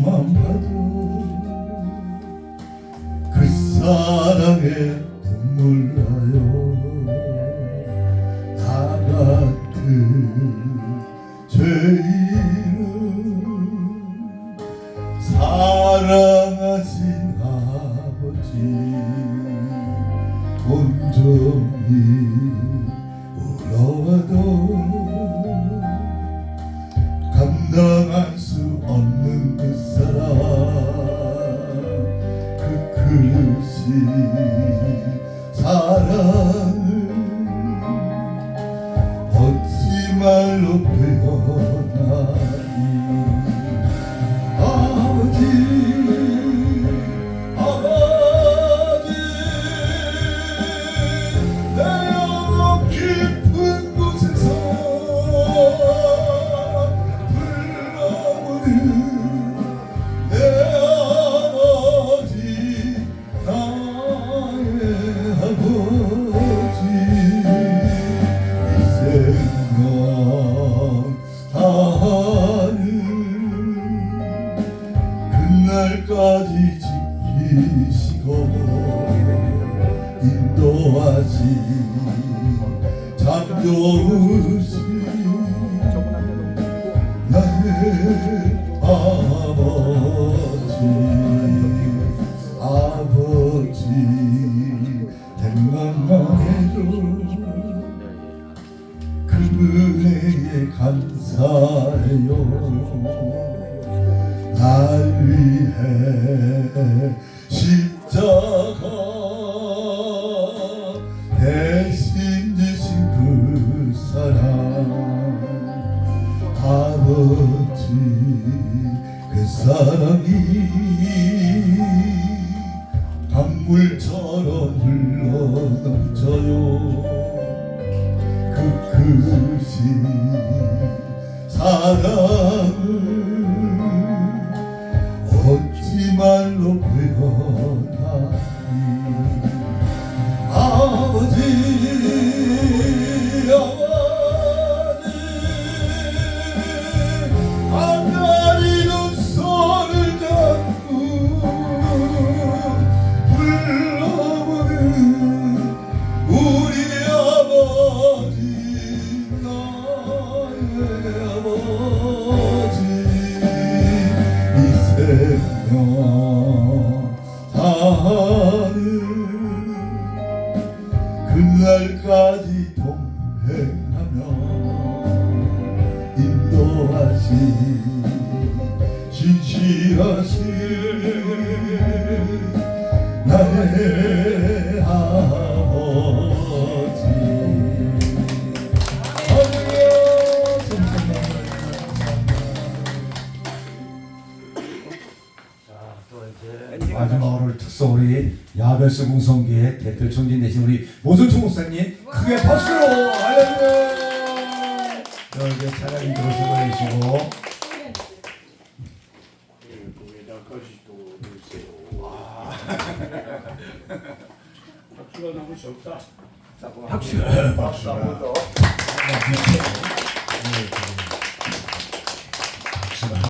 눈만 봐도 그 사랑에 눈물 나요. 다 같은 죄인은 사랑하신 아버지 온종일 사랑을 어찌 말로 표현하 지 지키시고 인도하시 잠겨우시 나의 아버지 아버지 생각만 해도 그 은혜에 감사해요 날 위해 십자가 대신 지신 그 사랑. 아버지 그 사랑이 강물처럼 흘러넘쳐요. 그 크신 사랑 그날까지 동행하며 인도하시 진실하시 마지막으로 특서 우리 야별수 공성계의 대표 총진 되신 우리 모순총 목사님 크게 박수로 알려주세요. 여기 차량이 들어서고 계시고. 박수가 너무 적다. 박수. 박수 한번 더.